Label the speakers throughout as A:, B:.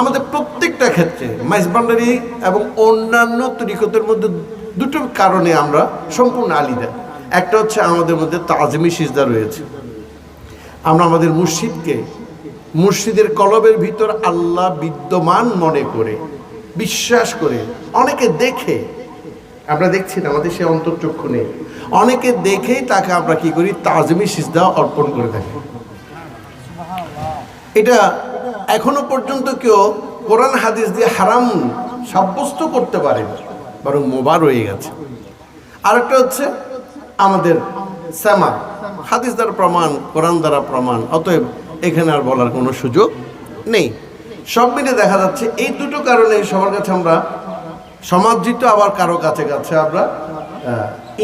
A: আমাদের প্রত্যেকটা ক্ষেত্রে মাইজবান্ডারি এবং অন্যান্য তরিকতের মধ্যে দুটো কারণে আমরা সম্পূর্ণ আলিদা। একটা হচ্ছে আমাদের মধ্যে তাজমি সিজদা রয়েছে। আমরা আমাদের মুর্শিদকে, মুর্শিদের কলবের ভিতর আল্লাহ বিদ্যমান মনে করে, বিশ্বাস করে, অনেকে দেখে, আমরা দেখছি না, আমাদের সে অন্তর্চক্ষু নেই। অনেকে দেখেই তাকে আমরা কি করি, তাজমি সিজদা অর্পণ করে থাকি। এটা এখনও পর্যন্ত কেউ কোরআন হাদিস দিয়ে হারাম সাব্যস্ত করতে পারে বরং মোবার হয়ে গেছে। আরেকটা হচ্ছে আমাদের শ্যামা হাদিস দ্বারা প্রমাণ, কোরআন দ্বারা প্রমাণ, অতএব এখানে আর বলার কোনো সুযোগ নেই। সব মিলে দেখা যাচ্ছে এই দুটো কারণে সবার কাছে আমরা সমাদৃত, আবার কারও কাছে কাছে আমরা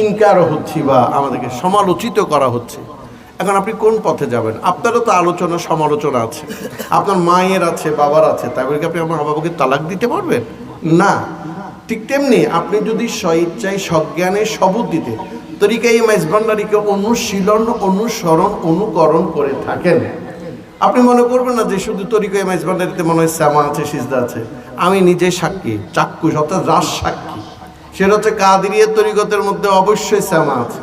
A: ইনকারও হচ্ছি বা আমাদেরকে সমালোচিত করা হচ্ছে। এখন আপনি কোন পথে যাবেন? আপনারও তো আলোচনা, সমালোচনা আছে। আপনার মায়ের আছে, বাবার আছে, তাই বলে আপনি আমার বাবাকে তালাক দিতে পারবেন? না। ঠিক তেমনি আপনি যদি স্বইচ্ছায়, সজ্ঞানে সবুত দিতে তরিকাই মাইজবান্ডারিকে অনুশীলন, অনুসরণ, অনুকরণ করে থাকেন। আপনি মনে করবেন না যে শুধু তরিকাই মাইজবান্ডারিতে মনে হয় শ্যামা আছে, সিজদা আছে। আমি নিজে সাক্ষী, চাক্ষুষ, অর্থাৎ রাস সাক্ষী। সেটা হচ্ছে কাদিরিয়া তরিকতের মধ্যে অবশ্যই শ্যামা আছে।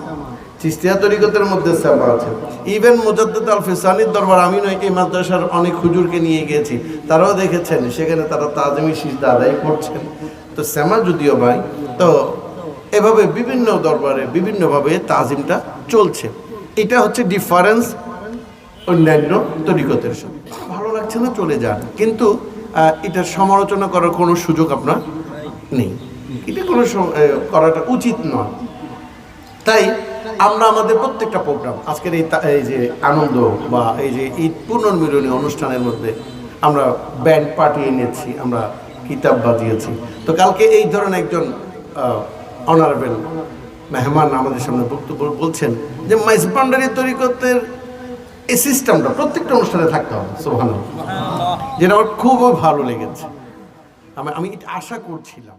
A: চিস্তিয়া তরিকতের মধ্যে শ্যামা আছে। ইভেন মুজাদ্দুদ আল ফিসানির দরবার, আমি নয় এই মাদ্রাসার অনেক হুজুরকে নিয়ে গিয়েছি, তারাও দেখেছেন, সেখানে তারা তাজমি সিজদা আদায় করছেন। তো শ্যামা যদিও ভাই, তো এভাবে বিভিন্ন দরবারে, বিভিন্নভাবে তাজিমটা চলছে। এটা হচ্ছে ডিফারেন্স অন্যান্য তরিকতের সাথে। ভালো লাগছে না, চলে যান। কিন্তু এটা সমালোচনা করার কোনো সুযোগ আপনার নেই। এটা কোনো করাটা উচিত নয়। তাই আমরা আমাদের প্রত্যেকটা প্রোগ্রাম আজকের এই এই যে আনন্দ বা এই যে ঈদ পুনর্মিলনী অনুষ্ঠানের মধ্যে আমরা ব্যান্ড পার্টি এনেছি, আমরা কিতাব বাজিয়েছি। তো কালকে এই ধরনের একজন অনারেবল মেহমান আমাদের সামনে বক্তব্য বলছেন যে মাইস মাইজবান্ডারি তরিকতের এই সিস্টেমটা প্রত্যেকটা অনুষ্ঠানে থাকতে হবে সোহান যেটা আমার খুবই ভালো লেগেছে। আমি আমি আশা করছিলাম।